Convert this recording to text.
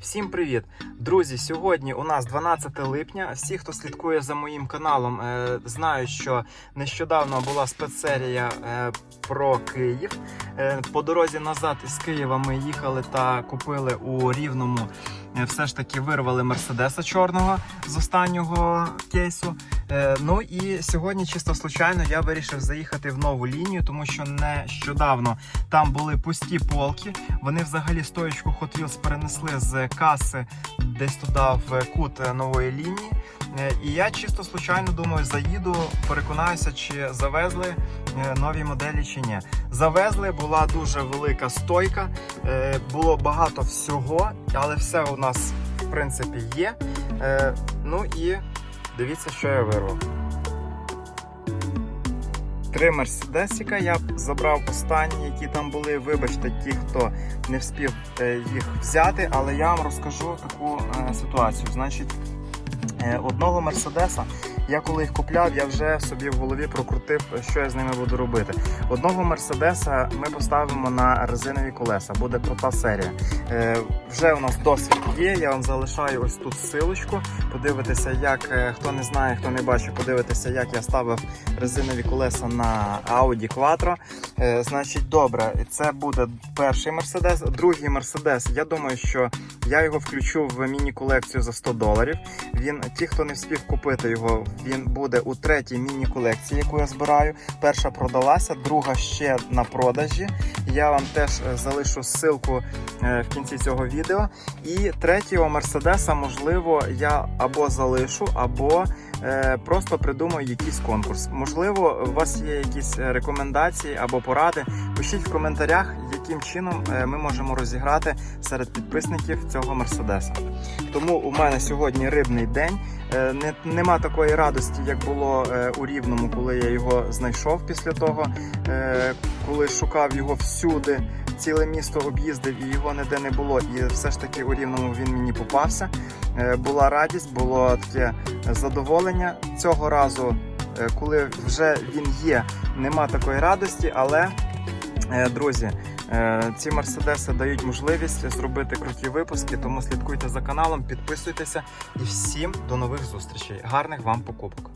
Всім привіт! Друзі! Сьогодні у нас 12 липня. Всі, хто слідкує за моїм каналом, е, знають, що нещодавно була спецсерія е, про Київ. Е, По дорозі назад із Києва ми їхали та купили у Рівному. Все ж таки вирвали Мерседеса чорного з останнього кейсу. Е, Ну і сьогодні, чисто случайно, я вирішив заїхати в нову лінію, тому що нещодавно там були пусті полки. Вони взагалі стоечку Hot Wheels перенесли з каси десь туди в кут е, нової лінії. Е, І я чисто случайно думаю, заїду, переконаюся, чи завезли нові моделі чи ні. Завезли, була дуже велика стойка, було багато всього, але все у нас в принципі є. Ну і дивіться, що я вирвав. Три мерседесіка я забрав останні, які там були. Вибачте, ті, хто не встиг е, їх взяти, але я вам розкажу таку е, ситуацію. Значить, е, одного мерседеса, я коли їх купляв, я вже собі в голові прокрутив, що я з ними буду робити. Одного мерседеса ми поставимо на резинові колеса, буде крута серія. Е, вже у нас досвід є. Я вам залишаю ось тут силочку. Подивитися, як е, хто не знає, хто не бачив, подивитися, як я ставив резинові колеса на Audi Quattro. Е, значить, добре, це буде перший мерседес. Другий мерседес. Я думаю, що я його включу в міні-колекцію за 100 доларів. Він, ті, хто не встиг купити його, він буде у третій міні-колекції, яку я збираю. Перша продалася, друга ще на продажі. Я вам теж е, залишу ссылку е, в кінці цього відео. І третього мерседеса, можливо, я або залишу, або е, просто придумаю якийсь конкурс. Можливо, у вас є якісь рекомендації або поради. Пишіть в коментарях, яким чином е, ми можемо розіграти серед підписників цього мерседеса. Тому у мене сьогодні рибний день. Е, Не, нема такої радості, як було е, у Рівному, коли я його знайшов після того, коли шукав його всюди. Ціле місто об'їздив і його ніде не було. І все ж таки у Рівному він мені попався. Була радість, було таке задоволення. Цього разу, коли вже він є, нема такої радості, але Друзі, ці мерседеси дають можливість зробити круті випуски, тому слідкуйте за каналом, підписуйтеся і всім до нових зустрічей. Гарних вам покупок!